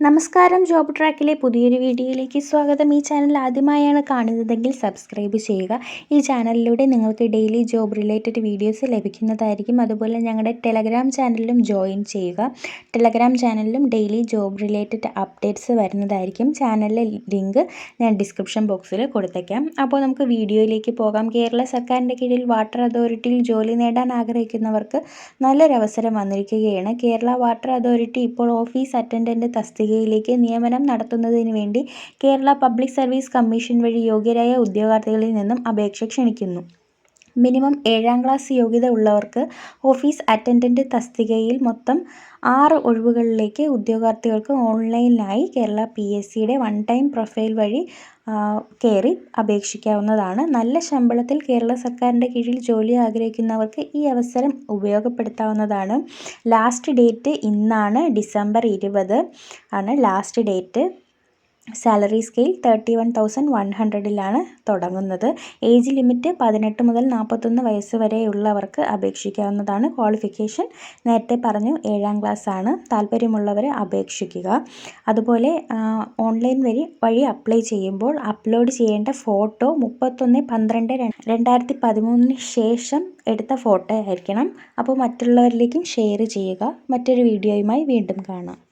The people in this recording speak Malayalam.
നമസ്കാരം ജോബ് ട്രാക്കിലെ പുതിയൊരു വീഡിയോയിലേക്ക് സ്വാഗതം. ഈ ചാനൽ ആദ്യമായാണ് കാണുന്നതെങ്കിൽ സബ്സ്ക്രൈബ് ചെയ്യുക. ഈ ചാനലിലൂടെ നിങ്ങൾക്ക് ഡെയിലി ജോബ് റിലേറ്റഡ് വീഡിയോസ് ലഭിക്കുന്നതായിരിക്കും. അതുപോലെ ഞങ്ങളുടെ ടെലഗ്രാം ചാനലിലും ജോയിൻ ചെയ്യുക. ടെലഗ്രാം ചാനലിലും ഡെയിലി ജോബ് റിലേറ്റഡ് അപ്ഡേറ്റ്സ് വരുന്നതായിരിക്കും. ചാനലിലെ ലിങ്ക് ഞാൻ ഡിസ്ക്രിപ്ഷൻ ബോക്സിൽ കൊടുത്തേക്കാം. അപ്പോൾ നമുക്ക് വീഡിയോയിലേക്ക് പോകാം. കേരള സർക്കാരിന്റെ കീഴിൽ വാട്ടർ അതോറിറ്റിയിൽ ജോലി നേടാൻ ആഗ്രഹിക്കുന്നവർക്ക് നല്ലൊരവസരം വന്നിരിക്കുകയാണ്. കേരള വാട്ടർ അതോറിറ്റി ഇപ്പോൾ ഓഫീസ് അറ്റൻഡന്റ് തസ്തിക തസ്തികയിലേക്ക് നിയമനം നടത്തുന്നതിന് വേണ്ടി കേരള പബ്ലിക് സർവീസ് കമ്മീഷൻ വഴി യോഗ്യരായ ഉദ്യോഗാർത്ഥികളിൽ നിന്നും അപേക്ഷ ക്ഷണിക്കുന്നു. മിനിമം ഏഴാം ക്ലാസ് യോഗ്യത ഉള്ളവർക്ക് ഓഫീസ് അറ്റൻഡന്റ് തസ്തികയിൽ മൊത്തം ആറ് ഒഴിവുകളിലേക്ക് ഉദ്യോഗാർത്ഥികൾക്ക് ഓൺലൈനിലായി കേരള പി എസ് സിയുടെ വൺ ടൈം പ്രൊഫൈൽ വഴി കയറി അപേക്ഷിക്കാവുന്നതാണ്. നല്ല ശമ്പളത്തിൽ കേരള സർക്കാരിന്റെ കീഴിൽ ജോലി ആഗ്രഹിക്കുന്നവർക്ക് ഈ അവസരം ഉപയോഗപ്പെടുത്താവുന്നതാണ്. ലാസ്റ്റ് ഡേറ്റ് ഇന്നാണ് ഡിസംബർ ഇരുപത് ആണ് last date. Salary scale thirty one thousand one ഹൺഡ്രഡിലാണ് തുടങ്ങുന്നത്. ഏജ് ലിമിറ്റ് പതിനെട്ട് മുതൽ നാൽപ്പത്തൊന്ന് വയസ്സ് വരെയുള്ളവർക്ക് അപേക്ഷിക്കാവുന്നതാണ്. ക്വാളിഫിക്കേഷൻ നേരത്തെ പറഞ്ഞു ഏഴാം ക്ലാസ് ആണ് താല്പര്യമുള്ളവർ അപേക്ഷിക്കുക. അതുപോലെ ഓൺലൈൻ വഴി വഴി അപ്ലൈ ചെയ്യുമ്പോൾ അപ്ലോഡ് ചെയ്യേണ്ട ഫോട്ടോ മുപ്പത്തൊന്ന് പന്ത്രണ്ട് രണ്ടായിരത്തി പതിമൂന്നിന് ശേഷം എടുത്ത ഫോട്ടോ ആയിരിക്കണം. അപ്പോൾ മറ്റുള്ളവരിലേക്കും ഷെയർ ചെയ്യുക. മറ്റൊരു വീഡിയോയുമായി വീണ്ടും കാണാം.